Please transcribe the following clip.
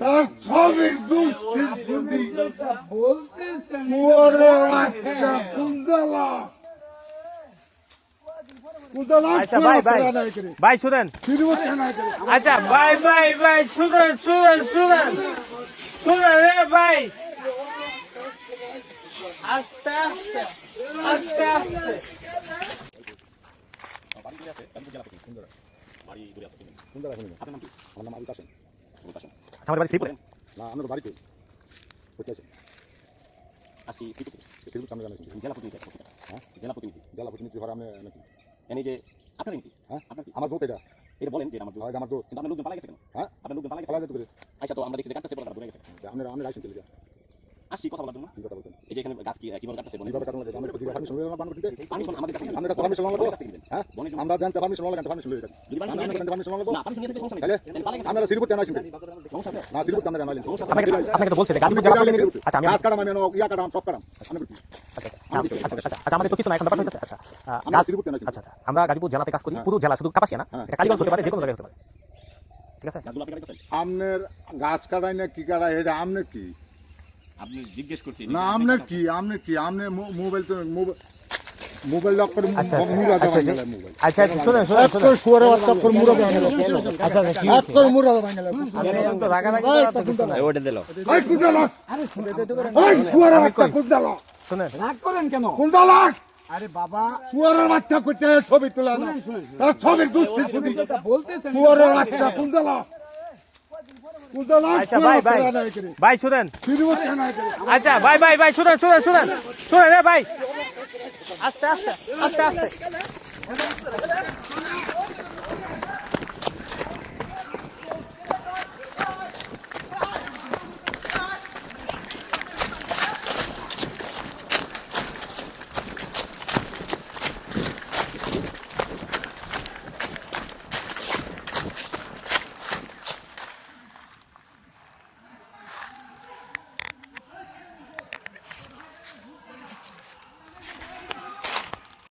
তার শুধু বাচ্চা কুন্দলা আচ্ছা ভাই ভাই ভাই শুনেন। আচ্ছা ভাই ভাই ভাই শুনেন শুনেন শুনেন। শুনেন রে ভাই। আস্তে আস্তে আস্তে আস্তে। আচ্ছা আমাদের বাড়ি শ্রীপুরে না আমরা তো বাড়িতে কোথায় আছেন আসছি শ্রীপুর সেগুলো সামনে জানাচ্ছি জেলা প্রতিনিধি হ্যাঁ? জেলা প্রতিনিধি। জেলা প্রতিনিধি আমি নাকি? এনে যে আপনার নাকি হ্যাঁ? আপনার আমার দোত এটা। এটা বলেন যে আমার। হয় আমার দোত কিন্তু আপনার লোকজন পালা গেছে কেন? হ্যাঁ? আপনার লোকজন পালা গেছে পালা যেতে করে আচ্ছা তো আমরা দেখছি বলে তারা গেছে। আপনার আমি রাইসেন চলে যা আসছি কথা বলার জন্য। কি কথা বলছেন। এই যে এখানে গাছ কি কীভাবে কাটতেছে বলেন কীভাবে কাটন লাগে আমরা কি পারমিশন লইলাম বানর দিতে পারমিশন আমাদের কাছে আমরা পারমিশন লাগবো হ্যাঁ? বনের আমরা জানতে পারমিশন লাগবে পারমিশন লইলাম যদি পারমিশন আমরা পারমিশন লাগবো না পারমিশন নিয়ে সমস্যা নেই। তাহলে তাহলে পালা গেছে আমরা শ্রীপুর কেন আইছেন সমস্যা আছে? না শ্রীপুর কেন আইলেন আপনাকে আপনাকে তো বলছে যে গাড়ি যারা নিয়ে আচ্ছা আমি গাছ কাটাম আমি ইয়া কাটাম সব কাটাম আমি আচ্ছা আচ্ছা আচ্ছা আমাদের তো কিছু না এখন ব্যাপার হচ্ছে আচ্ছা আমরা গাছ- শ্রীপুর আচ্ছা আচ্ছা আমরা গাজীপুর জেলাতে কাজ করি হ্যাঁ। পুরো জেলা শুধু কাপাসিয়া না? হ্যাঁ। এটা কালীগঞ্জ হতে পারে যে কোনো জায়গায় হতে পারে। ঠিক আছে? আমনের গাছ কাটাই না কি কাটাই এটা আমনে কি? আপনি জিজ্ঞেস করছি না আমনে কি আমনে কি আমনে মো- মোবাইল তো মোবাইল মোবাইল লক করে আচ্ছা আচ্ছা, মুলা আচ্ছা দাবাই যে- গেলে মোবাইল। আচ্ছা আচ্ছা, শুনেন শুনেন একটা শুয়ারে বাচ্চা করে মুড়া দাবাই আচ্ছা আচ্ছা কি এক করে মুড়া দাবাই গেলে তো রাগা রাগি ওটা দিল এই কুন্দলা এই শুয়ারে বাচ্চা কুন্দলা শুনেন। কুন্দলা আরে বাবা। শুয়ারের বাচ্চা করতে ছবি তোলা না তার ছবির দুষ্টি শুধু বলতেছেন শুয়ারের বাচ্চা আচ্ছা ভাই ভাই। ভাই শুনেন। আচ্ছা ভাই ভাই ভাই শুনেন শুনেন শুনেন। শুনেন ভাই। আস্তে আস্তে আস্তে আস্তে।